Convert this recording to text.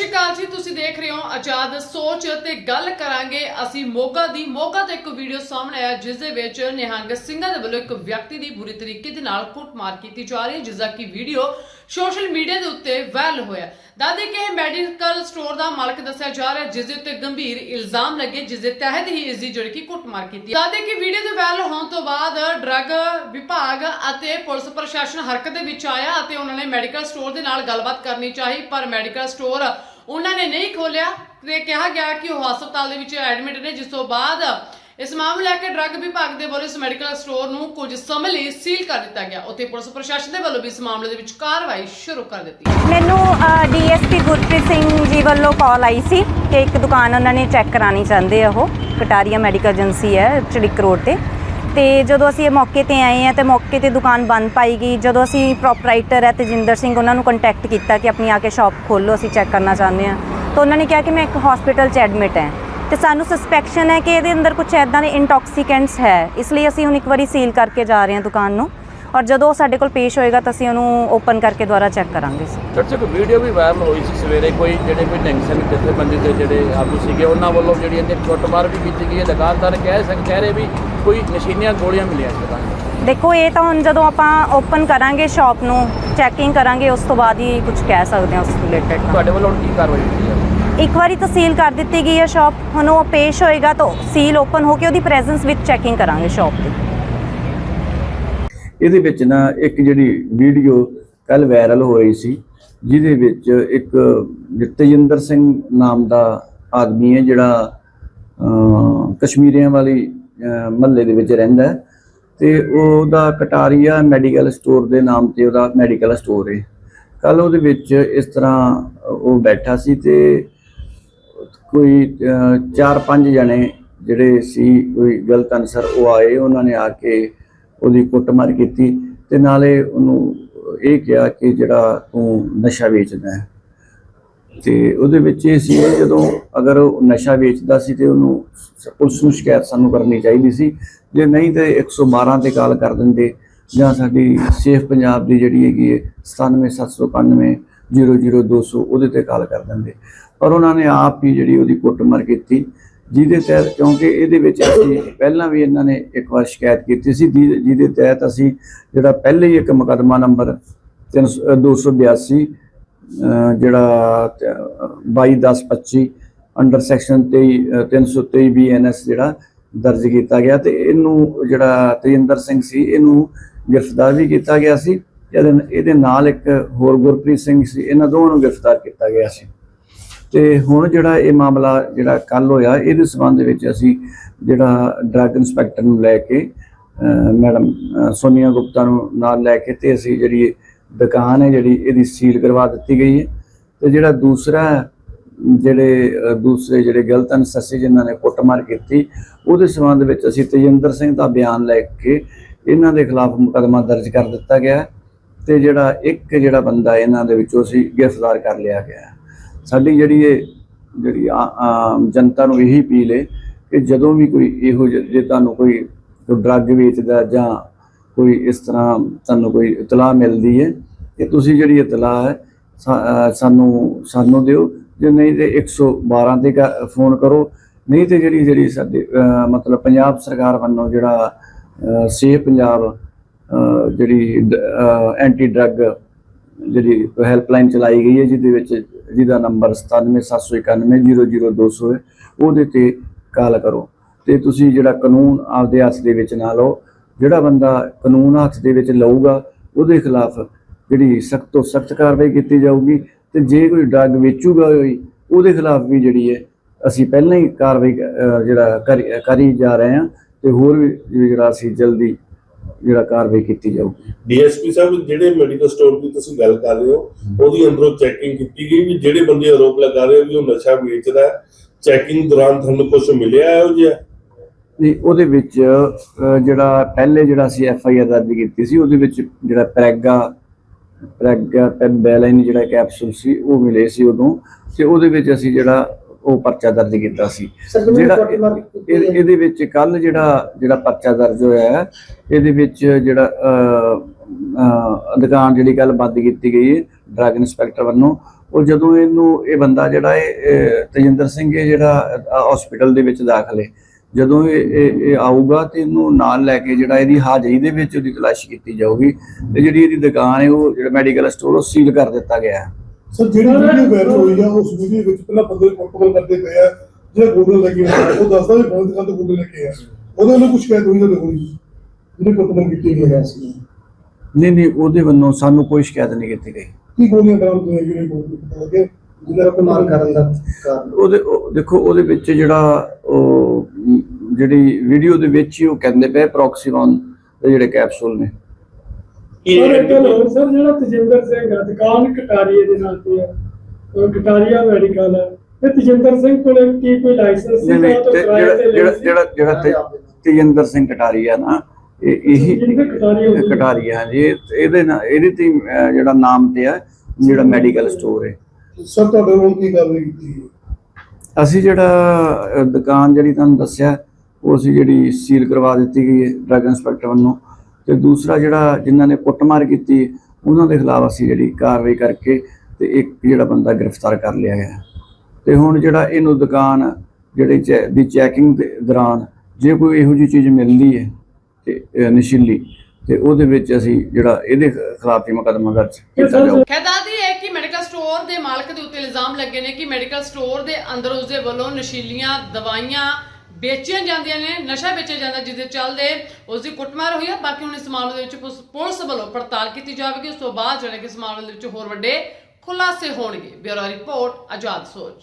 ਸ਼੍ਰੀ ਅਕਾਲ ਜੀ ਤੁਸੀਂ ਦੇਖ ਰਹੇ ਹੋ ਆਜ਼ਾਦ ਸੋਚ ਤੇ ਗੱਲ ਕਰਾਂਗੇ। ਅਸੀਂ ਮੋਗਾ ਦੀ ਮੋਗਾ ਤੋਂ ਇੱਕ ਵੀਡੀਓ ਸਾਹਮਣੇ ਆਇਆ ਜਿਸ ਦੇ ਵਿੱਚ ਨਿਹੰਗ ਸਿੰਘਾਂ ਦੇ ਵੱਲੋਂ ਇੱਕ ਵਿਅਕਤੀ ਦੀ ਬੁਰੀ ਤਰੀਕੇ ਦੇ ਨਾਲ ਕੁੱਟਮਾਰ ਕੀਤੀ ਜਾ ਰਹੀ ਹੈ ਜਿਸ ਦਾ ਕਿ ਵੀਡੀਓ ਸੋਸ਼ਲ ਮੀਡੀਆ ਦੇ ਉੱਤੇ ਵਾਇਰਲ ਹੋਇਆ ਦਾਦੇ ਕਿ ਇਹ ਮੈਡੀਕਲ ਸਟੋਰ ਦਾ ਮਾਲਕ ਦੱਸਿਆ ਜਾ ਰਿਹਾ ਹੈ, ਜਿਸ ਦੇ ਉੱਤੇ ਗੰਭੀਰ ਇਲਜ਼ਾਮ ਲੱਗੇ ਜਿਸ ਦੇ ਤਹਿਤ ਹੀ ਇਸ ਦੀ ਜਿਹੜੀ ਕਿ ਕੁੱਟਮਾਰ ਕੀਤੀ ਦਾਦੇ ਕਿ ਵੀਡੀਓ ਦੇ ਵਾਇਰਲ ਹੋਣ ਤੋਂ ਬਾਅਦ ਡਰੱਗ ਵਿਭਾਗ ਅਤੇ ਪੁਲਿਸ ਪ੍ਰਸ਼ਾਸਨ ਹਰਕਤ ਦੇ ਵਿੱਚ ਆਇਆ ਅਤੇ ਉਹਨਾਂ ਨੇ ਮੈਡੀਕਲ ਸਟੋਰ ਦੇ ਨਾਲ ਗੱਲਬਾਤ ਕਰਨੀ ਚਾਹੀ ਪਰ ਮੈਡੀਕਲ ਸਟੋਰ ਉਹਨਾਂ ਨੇ ਨਹੀਂ ਖੋਲਿਆ ਤੇ ਕਿਹਾ ਗਿਆ ਕਿ ਉਹ ਹਸਪਤਾਲ ਦੇ ਵਿੱਚ ਐਡਮਿਟ ਨੇ, ਜਿਸ ਤੋਂ ਬਾਅਦ ਇਸ ਮਾਮਲੇ ਲੈ ਕੇ ਡਰੱਗ ਵਿਭਾਗ ਦੇ ਵੱਲੋਂ ਇਸ ਮੈਡੀਕਲ ਸਟੋਰ ਨੂੰ ਕੁਝ ਸਮੇਂ ਲਈ ਸੀਲ ਕਰ ਦਿੱਤਾ ਗਿਆ। ਉੱਥੇ ਪੁਲਿਸ ਪ੍ਰਸ਼ਾਸਨ ਦੇ ਵੱਲੋਂ ਵੀ ਇਸ ਮਾਮਲੇ ਦੇ ਵਿੱਚ ਕਾਰਵਾਈ ਸ਼ੁਰੂ ਕਰ ਦਿੱਤੀ ਮੈਨੂੰ ਡੀਐਸਪੀ ਗੁਰਪ੍ਰੀਤ ਸਿੰਘ ਜੀ ਵੱਲੋਂ ਕਾਲ ਆਈ ਸੀ ਕਿ ਇੱਕ ਦੁਕਾਨ ਉਹਨਾਂ ਨੇ ਚੈੱਕ ਕਰਾਣੀ ਚਾਹੁੰਦੇ ਆ ਉਹ। ਕਟਾਰੀਆ ਮੈਡੀਕਲ ਏਜੰਸੀ ਹੈ, ਚੜਿਕ ਰੋਡ ਤੇ। ਤੇ ਜਦੋਂ ਅਸੀਂ ਇਹ ਮੌਕੇ ਤੇ ਆਏ ਆ ਤੇ ਮੌਕੇ ਤੇ ਦੁਕਾਨ ਬੰਦ ਪਾਈ ਗਈ, ਜਦੋਂ ਅਸੀਂ ਪ੍ਰੋਪਰਾਈਟਰ ਹੈ ਤੇਜਿੰਦਰ ਸਿੰਘ, ਉਹਨਾਂ ਨੂੰ ਕੰਟੈਕਟ ਕੀਤਾ ਕਿ ਆਪਣੀ ਆ ਕੇ ਸ਼ਾਪ ਖੋਲੋ ਅਸੀਂ ਚੈੱਕ ਕਰਨਾ ਚਾਹੁੰਦੇ ਆ ਤਾਂ ਉਹਨਾਂ ਨੇ ਕਿਹਾ ਕਿ ਮੈਂ ਇੱਕ ਹਸਪੀਟਲ 'ਚ ਐਡਮਿਟ ਹਾਂ। ਤੇ ਸਾਨੂੰ ਸਸਪੈਕਸ਼ਨ ਹੈ ਕਿ ਇਹਦੇ ਅੰਦਰ ਕੁਝ ਐਦਾਂ ਦੇ ਇੰਟੌਕਸੀਕੈਂਟਸ ਹੈ। ਇਸ ਲਈ ਅਸੀਂ ਹੁਣ ਇੱਕ ਵਾਰੀ ਸੀਲ ਕਰਕੇ ਜਾ ਰਹੇ ਹਾਂ ਦੁਕਾਨ ਨੂੰ। ਔਰ ਜਦੋਂ ਸਾਡੇ ਕੋਲ ਪੇਸ਼ ਹੋਏਗਾ ਤਾਂ ਅਸੀਂ ਉਹਨੂੰ ਓਪਨ ਕਰਕੇ ਦੁਬਾਰਾ ਚੈੱਕ ਕਰਾਂਗੇ ਚਰਚੇ ਕੋ ਵੀਡੀਓ ਵੀ ਵਾਇਰਲ ਹੋਈ ਸੀ ਸਵੇਰੇ ਕੋਈ ਜਿਹੜੇ ਕੋਈ ਟੈਂਸ਼ਨ ਜਥੇਬੰਦੀ ਦੇ ਜਿਹੜੇ ਆਗੂ ਸੀਗੇ ਉਹਨਾਂ ਵੱਲੋਂ ਜਿਹੜੀ ਇਹਦੇ ਕੁੱਟਮਾਰ ਵੀ ਕੀਤੀ ਗਈ ਹੈ। ਦੁਕਾਨਦਾਰ ਕਹਿ ਸਕ ਕਹਿ ਰਹੇ ਵੀ ਕੋਈ ਨਸ਼ੀਨੀਆਂ ਗੋਲੀਆਂ ਮਿਲੀਆਂ ਸੀ। ਦੇਖੋ ਇਹ ਤਾਂ ਹੁਣ ਜਦੋਂ ਆਪਾਂ ਓਪਨ ਕਰਾਂਗੇ ਸ਼ਾਪ ਨੂੰ ਚੈਕਿੰਗ ਕਰਾਂਗੇ ਉਸ ਤੋਂ ਬਾਅਦ ਹੀ ਕੁਝ ਕਹਿ ਸਕਦੇ ਹਾਂ ਉਸ ਰਿਲੇਟਡ ਤੁਹਾਡੇ ਵੱਲੋਂ ਕੀ ਕਾਰਵਾਈ ਕੀਤੀ ਹੈ? ਇੱਕ ਵਾਰੀ ਤਾਂ ਸੀਲ ਕਰ ਦਿੱਤੀ ਗਈ ਹੈ ਸ਼ਾਪ ਹੁਣ ਉਹ ਪੇਸ਼ ਹੋਏਗਾ ਤਾਂ ਸੀਲ ਓਪਨ ਹੋ ਕੇ ਉਹਦੀ ਪ੍ਰੈਜ਼ੈਂਸ ਵਿੱਚ ਚੈਕਿੰਗ ਕਰਾਂਗੇ ਸ਼ਾਪ ਦੀ ਇਹਦੇ ਵਿੱਚ ਨਾ ਇੱਕ ਜਿਹੜੀ ਵੀਡੀਓ ਕੱਲ ਵਾਇਰਲ ਹੋ ਰਹੀ ਸੀ ਜਿਹਦੇ ਵਿੱਚ ਇੱਕ ਤੇਜਿੰਦਰ ਸਿੰਘ ਨਾਮ ਦਾ ਆਦਮੀ ਹੈ ਜਿਹੜਾ ਅਹ, ਕਸ਼ਮੀਰੀਆਂ ਵਾਲੀ ਮਹੱਲੇ ਦੇ ਵਿੱਚ ਰਹਿੰਦਾ ਹੈ ਤੇ ਉਹਦਾ ਕਟਾਰੀਆ ਮੈਡੀਕਲ ਸਟੋਰ ਦੇ ਨਾਮ ਤੇ ਉਹਦਾ ਮੈਡੀਕਲ ਸਟੋਰ ਹੈ। ਕੱਲ ਉਹਦੇ ਵਿੱਚ ਇਸ ਤਰ੍ਹਾਂ ਉਹ ਬੈਠਾ ਸੀ ਤੇ ਕੋਈ ਅਹ, ਚਾਰ ਪੰਜ ਜਣੇ ਜਿਹੜੇ ਸੀ ਕੋਈ ਗਲਤ ਅਨਸਰ ਉਹ ਆਏ ਉਹਨਾਂ ਨੇ ਆ ਕੇ ਉਹਦੀ ਕੁੱਟਮਾਰ ਕੀਤੀ ਤੇ ਨਾਲੇ ਉਹਨੂੰ ਇਹ ਕਿਹਾ ਕਿ ਜਿਹੜਾ ਤੂੰ ਨਸ਼ਾ ਵੇਚਦਾ ਹੈ। ਤੇ ਉਹਦੇ ਵਿੱਚ ਇਹ ਸੀ ਜਦੋਂ ਅਗਰ ਉਹ ਨਸ਼ਾ ਵੇਚਦਾ ਸੀ ਤੇ ਉਹਨੂੰ ਸ- ਪੁਲਿਸ ਨੂੰ ਸ਼ਿਕਾਇਤ ਸਾਨੂੰ ਕਰਨੀ ਚਾਹੀਦੀ ਸੀ। ਜੇ ਨਹੀਂ ਤੇ 112 ਤੇ ਕਾਲ ਕਰ ਦਿੰਦੇ ਜਾਂ ਸਾਡੀ ਸੇਫ ਪੰਜਾਬ ਦੀ ਜਿਹੜੀ ਹੈਗੀ ਹੈ 97791 00200 ਉਹਦੇ ਤੇ ਕਾਲ ਕਰ ਦਿੰਦੇ। ਪਰ ਉਹਨਾਂ ਨੇ ਆਪ ਹੀ ਜਿਹੜੀ ਉਹਦੀ ਕੁੱਟਮਾਰ ਕੀਤੀ ਜਿਹਦੇ ਤਹਿਤ ਕਿਉਂਕਿ ਇਹਦੇ ਵਿੱਚ ਅਸੀਂ ਪਹਿਲਾਂ ਵੀ ਇਹਨਾਂ ਨੇ ਇੱਕ ਵਾਰ ਸ਼ਿਕਾਇਤ ਕੀਤੀ ਸੀ, ਜਿਹਦੇ ਜਿਹਦੇ ਤਹਿਤ ਅਸੀਂ ਜਿਹੜਾ ਪਹਿਲੇ ਹੀ ਇੱਕ ਮੁਕੱਦਮਾ ਨੰਬਰ 300 282 ਅਹ ਜਿਹੜਾ 221025 ਅੰਡਰ ਸੈਕਸ਼ਨ 23 ਅਹ 323 ਬੀਐਨਐਸ ਜਿਹੜਾ ਦਰਜ ਕੀਤਾ ਗਿਆ ਤੇ ਇਹਨੂੰ ਜਿਹੜਾ ਤੇਜਿੰਦਰ ਸਿੰਘ ਸੀ, ਇਹਨੂੰ ਗ੍ਰਿਫਤਾਰ ਵੀ ਕੀਤਾ ਗਿਆ ਸੀ। ਇਹਦੇ ਇਹਦੇ ਨਾਲ ਇੱਕ ਹੋਰ ਗੁਰਪ੍ਰੀਤ ਸਿੰਘ ਸੀ, ਇਹਨਾਂ ਦੋਵਾਂ ਨੂੰ ਗ੍ਰਿਫਤਾਰ ਕੀਤਾ ਗਿਆ ਸੀ। ਤੇ ਹੁਣ ਜਿਹੜਾ ਇਹ ਮਾਮਲਾ ਜਿਹੜਾ ਕੱਲ ਹੋਇਆ, ਇਹਦੇ ਸਬੰਧ ਵਿੱਚ ਅਸੀਂ ਜਿਹੜਾ ਡਰੱਗ ਇੰਸਪੈਕਟਰ ਨੂੰ ਲੈ ਕੇ ਮੈਡਮ ਸੋਨੀਆ ਗੁਪਤਾ ਨੂੰ ਨਾਲ ਲੈ ਕੇ ਤੇ ਅਸੀਂ ਜਿਹੜੀ ਦੁਕਾਨ ਹੈ ਜਿਹੜੀ ਇਹਦੀ ਸੀਲ ਕਰਵਾ ਦਿੱਤੀ ਗਈ ਹੈ। ਤੇ ਜਿਹੜਾ ਦੂਸਰਾ ਜਿਹੜੇ ਦੂਸਰੇ ਜਿਹੜੇ ਗਲਤ ਅਨਸਰ ਸੀ ਜਿਨ੍ਹਾਂ ਨੇ ਕੁੱਟਮਾਰ ਕੀਤੀ, ਉਹਦੇ ਸਬੰਧ ਵਿੱਚ ਅਸੀਂ ਤੇਜਿੰਦਰ ਸਿੰਘ ਦਾ ਬਿਆਨ ਲੈ ਕੇ ਇਹਨਾਂ ਦੇ ਖਿਲਾਫ ਮੁਕੱਦਮਾ ਦਰਜ ਕਰ ਦਿੱਤਾ ਗਿਆ ਹੈ ਤੇ ਜਿਹੜਾ ਇੱਕ ਜਿਹੜਾ ਬੰਦਾ ਇਹਨਾਂ ਦੇ ਵਿੱਚੋਂ ਅਸੀਂ ਗ੍ਰਿਫਤਾਰ ਕਰ ਲਿਆ ਗਿਆ ਸਾਡੀ ਜਿਹੜੀ ਇਹ ਜਿਹੜੀ ਆ- ਜਨਤਾ ਨੂੰ ਇਹੀ ਅਪੀਲ ਹੈ ਕਿ ਜਦੋਂ ਵੀ ਕੋਈ ਇਹੋ ਜਿਹੇ, ਜੇ ਤੁਹਾਨੂੰ ਕੋਈ ਡਰੱਗ ਵੇਚਦਾ ਜਾਂ ਕੋਈ ਇਸ ਤਰ੍ਹਾਂ ਤੁਹਾਨੂੰ ਕੋਈ ਇਤਲਾਹ ਮਿਲਦੀ ਹੈ ਕਿ ਤੁਸੀਂ ਜਿਹੜੀ ਇਤਲਾਹ ਹੈ ਸਾਨੂੰ ਸਾਨੂੰ ਦਿਓ। ਜੇ ਨਹੀਂ ਤੇ 112 ਤੇ ਕ- ਫੋਨ ਕਰੋ। ਨਹੀਂ ਤੇ ਜਿਹੜੀ ਜਿਹੜੀ ਸਾਡੇ ਮਤਲਬ ਪੰਜਾਬ ਸਰਕਾਰ ਵੱਲੋਂ ਜਿਹੜਾ ਸੇਫ ਪੰਜਾਬ ਜਿਹੜੀ ਐਂਟੀ ਡਰੱਗ ਜਿਹੜੀ ਹੈਲਪਲਾਈਨ ਚਲਾਈ ਗਈ ਹੈ, ਜਿਹਦੇ ਵਿੱਚ ਜਿਹਦਾ ਨੰਬਰ 9771900200 ਹੈ, ਉਹਦੇ ਤੇ ਕਾਲ ਕਰੋ। ਤੇ ਤੁਸੀਂ ਜਿਹੜਾ ਕਾਨੂੰਨ ਆਪਦੇ ਹੱਥ ਦੇ ਵਿੱਚ ਨਾ ਲਓ ਜਿਹੜਾ ਬੰਦਾ ਕਾਨੂੰਨ ਹੱਥ ਦੇ ਵਿੱਚ ਲਊਗਾ, ਉਹਦੇ ਖਿਲਾਫ ਜਿਹੜੀ ਸਖਤ ਤੋਂ ਸਖਤ ਕਾਰਵਾਈ ਕੀਤੀ ਜਾਊਗੀ ਤੇ ਜੇ ਕੋਈ ਡਰੱਗ ਵੇਚੂਗਾ ਉਹਦੇ ਖਿਲਾਫ ਵੀ ਜਿਹੜੀ ਹੈ, ਅਸੀਂ ਪਹਿਲਾਂ ਹੀ ਕਾਰਵਾਈ ਜਿਹੜਾ ਕਰੀ ਕਰੀ ਜਾ ਰਹੇ ਹਾਂ ਤੇ ਹੋਰ ਵੀ ਜਿਹੜਾ ਅਸੀਂ ਜਲਦੀ ਜਿਹੜਾ ਕਾਰਵਾਈ ਕੀਤੀ ਜਾਊਗੀ ਡੀਐਸਪੀ ਸਾਹਿਬ ਜਿਹੜੇ ਮੈਡੀਕਲ ਸਟੋਰ ਦੀ ਤੁਸੀਂ ਗੱਲ ਕਰ ਰਹੇ ਹੋ ਉਹਦੀ ਅੰਦਰੋਂ ਚੈਕਿੰਗ ਕੀਤੀ ਗਈ ਵੀ ਜਿਹੜੇ ਬੰਦੇ ਆਰੋਪ ਲਗਾ ਰਹੇ ਵੀ ਉਹ ਨਸ਼ਾ ਵੇਚਦਾ ਹੈ ਚੈਕਿੰਗ ਦੌਰਾਨ ਤੁਹਾਨੂੰ ਕੁਝ ਮਿਲਿਆ ਹੈ ਉਹ ਜਿਹਾ? ਨਹੀਂ ਉਹਦੇ ਵਿੱਚ ਜਿਹੜਾ ਪਹਿਲੇ ਜਿਹੜਾ ਅਸੀਂ ਐਫ ਆਈ ਆਰ ਦਰਜ ਕੀਤੀ ਸੀ ਉਹਦੇ ਵਿੱਚ ਜਿਹੜਾ ਪ੍ਰੈਗਾ ਪ੍ਰੈਗਾ ਪੈਬੈਲਾਈਨ ਜਿਹੜਾ ਕੈਪਸੂਲ ਸੀ ਉਹ ਮਿਲੇ ਸੀ ਉਦੋਂ। ਤੇ ਉਹਦੇ ਵਿੱਚ ਅਸੀਂ ਜਿਹੜਾ ਉਹ ਪਰਚਾ ਦਰਜ ਕੀਤਾ ਸੀ। ਜਿਹੜਾ ਇਹ- ਇਹਦੇ ਵਿੱਚ ਕੱਲ ਜਿਹੜਾ ਜਿਹੜਾ ਪਰਚਾ ਦਰਜ ਹੋਇਆ ਹੈ ਇਹਦੇ ਵਿੱਚ ਜਿਹੜਾ ਦੁਕਾਨ ਜਿਹੜੀ ਕੱਲ ਬੰਦ ਕੀਤੀ ਗਈ ਹੈ ਡਰੱਗ ਇੰਸਪੈਕਟਰ ਵੱਲੋਂ। ਉਹ ਜਦੋਂ ਇਹਨੂੰ ਇਹ ਬੰਦਾ ਜਿਹੜਾ ਇਹ ਤੇਜਿੰਦਰ ਸਿੰਘ ਇਹ ਜਿਹੜਾ ਹਸਪੀਟਲ ਦੇ ਵਿੱਚ ਦਾਖਲ ਹੈ ਜਦੋਂ ਇਹ ਆਊਗਾ ਤੇ ਇਹਨੂੰ ਨਾਲ ਲੈ ਕੇ ਜਿਹੜਾ ਇਹਦੀ ਹਾਜ਼ਰੀ ਦੇ ਵਿੱਚ ਉਹਦੀ ਤਲਾਸ਼ੀ ਕੀਤੀ ਜਾਊਗੀ ਤੇ ਜਿਹੜੀ ਇਹਦੀ ਦੁਕਾਨ ਹੈ ਉਹ ਜਿਹੜਾ ਮੈਡੀਕਲ ਸਟੋਰ ਉਹ ਸੀਲ ਕਰ ਦਿੱਤਾ ਗਿਆ ਹੈ। ਸਰ ਜਿਹੜੀ ਵੀਡੀਓ ਵਾਇਰਲ ਹੋਈ ਆ ਉਸ ਵੀਡੀਓ ਵਿੱਚ ਪਹਿਲਾਂ ਬੰਦੇ ਕੰਟਰੋਲ ਕਰਦੇ ਪਏ ਆ ਜਿਹੜਾ ਗੋਗਲ ਲੱਗੇ ਆ, ਉਹ ਦੱਸਦਾ ਵੀ ਬੰਦ ਕੰਦ ਗੋਗਲ ਲੱਗੇ ਆ ਉਹਦੇ ਵੱਲੋਂ ਕੁਝ ਸ਼ਿਕਾਇਤ ਹੋਈ ਉਹਦੇ ਕੋਲ ਜਿਹਨੇ ਕੰਟਰੋਲ ਕੀਤੀ ਗਈ ਹੈ ਸੀ ਨਹੀਂ ਨਹੀਂ ਉਹਦੇ ਵੱਲੋਂ ਸਾਨੂੰ ਕੋਈ ਸ਼ਿਕਾਇਤ ਨਹੀਂ ਕੀਤੀ ਗਈ। ਕੀ ਗੋਲੀਆਂ ਬਰਾਮਦ ਹੋਈਆਂ ਜਿਹੜੇ ਪਤਾ ਲੱਗੇ ਜਿਹਦਾ ਕੁਮਾਰ ਕਰਨ ਦਾ ਕਾਰਨ। ਉਹਦੇ ਉਹ- ਦੇਖੋ ਉਹਦੇ ਵਿੱਚ ਜਿਹੜਾ ਉਹ ਜਿਹੜੀ ਵੀਡੀਓ ਦੇ ਵਿੱਚ ਹੀ ਉਹ ਕਹਿੰਦੇ ਪਏ ਪ੍ਰੋਕਸੀਵਨ ਦੇ ਜਿਹੜੇ ਕੈਪਸੂਲ ਨੇ। ਸਰ ਇੱਕ ਗੱਲ ਹੋਰ ਸਰ ਜਿਹੜਾ ਤਜਿੰਦਰ ਸਿੰਘ ਆ ਦੁਕਾਨ ਕਟਾਰੀਏ ਦੇ ਨਾਂ ਤੇ ਆ ਉਹ ਕਟਾਰੀਆ ਮੈਡੀਕਲ ਹੈ ਤੇ ਤਜਿੰਦਰ ਸਿੰਘ ਕੋਲੇ ਕੀ ਕੋਈ ਲਾਇਸੈਂਸ ਨਹੀਂ ਨਹੀਂ ਤੇ ਜਿਹੜਾ ਜਿਹੜਾ ਜਿਹੜਾ ਜਿਹੜਾ ਤੇ- ਤੇਜਿੰਦਰ ਸਿੰਘ ਕਟਾਰੀਆ ਨਾ ਇਹ ਇਹੀ ਕਟਾਰੀਆ ਜੀ ਇਹ- ਇਹਦੇ ਨਾਲ ਇਹਦੇ ਤੇ ਜਿਹੜਾ ਨਾਮ ਤੇ ਆ ਜਿਹੜਾ ਮੈਡੀਕਲ ਸਟੋਰ ਹੈ। ਸਰ ਤੁਹਾਡੇ ਵੱਲੋਂ ਕੀ ਕਾਰਵਾਈ ਕੀਤੀ? ਅਸੀਂ ਜਿਹੜਾ ਦੁਕਾਨ ਜਿਹੜੀ ਤੁਹਾਨੂੰ ਦੱਸਿਆ ਉਹ ਅਸੀਂ ਜਿਹੜੀ ਸੀਲ ਕਰਵਾ ਦਿੱਤੀ ਗਈ ਹੈ ਡਰੱਗ ਇੰਸਪੈਕਟਰ ਵੱਲੋਂ। ਤੇ ਦੂਸਰਾ ਜਿਹੜਾ ਜਿਨ੍ਹਾਂ ਨੇ ਕੁੱਟਮਾਰ ਕੀਤੀ ਉਹਨਾਂ ਦੇ ਖਿਲਾਫ ਅਸੀਂ ਜਿਹੜੀ ਕਾਰਵਾਈ ਕਰਕੇ ਤੇ ਇੱਕ ਜਿਹੜਾ ਬੰਦਾ ਗ੍ਰਿਫਤਾਰ ਕਰ ਲਿਆ ਹੈ। ਤੇ ਹੁਣ ਜਿਹੜਾ ਇਹਨੂੰ ਦੁਕਾਨ ਜਿਹੜੀ ਦੀ ਚੈਕਿੰਗ ਦੇ ਦੌਰਾਨ ਜੇ ਕੋਈ ਇਹੋ ਜਿਹੀ ਚੀਜ਼ ਮਿਲਦੀ ਹੈ ਤੇ ਨਸ਼ੀਲੀ ਤੇ ਉਹਦੇ ਵਿੱਚ ਅਸੀਂ ਜਿਹੜਾ ਇਹਦੇ ਖਿਲਾਫ ਹੀ ਮੁਕੱਦਮਾ ਦਰਜ ਕੀਤਾ ਜਾਊ ਖੈਦਾਦੀ ਹੈ ਕਿ ਮੈਡੀਕਲ ਸਟੋਰ ਦੇ ਮਾਲਕ ਦੇ ਉੱਤੇ ਇਲਜ਼ਾਮ ਲੱਗੇ ਨੇ ਕਿ ਮੈਡੀਕਲ ਸਟੋਰ ਦੇ ਅੰਦਰ ਉਸਦੇ ਵੱਲੋਂ ਨਸ਼ੀਲੀਆਂ ਦਵਾਈਆਂ ਵੇਚੀਆਂ ਜਾਂਦੀਆਂ ਨੇ, ਨਸ਼ਾ ਵੇਚਿਆ ਜਾਂਦਾ ਜਿਸ ਦੇ ਚੱਲਦੇ ਉਸ ਦੀ ਕੁੱਟਮਾਰ ਹੋਈ ਹੈ ਬਾਕੀ ਹੁਣ ਇਸ ਮਾਮਲੇ ਦੇ ਵਿੱਚ ਪੁਲਿਸ- ਪੁਲਿਸ ਵੱਲੋਂ ਪੜਤਾਲ ਕੀਤੀ ਜਾਵੇਗੀ, ਉਸ ਤੋਂ ਬਾਅਦ ਜਿਹੜੇ ਕਿ ਇਸ ਮਾਮਲੇ ਦੇ ਵਿੱਚ ਹੋਰ ਵੱਡੇ ਖੁਲਾਸੇ ਹੋਣਗੇ। ਬਿਊਰੋ ਰਿਪੋਰਟ, ਆਜ਼ਾਦ ਸੋਚ।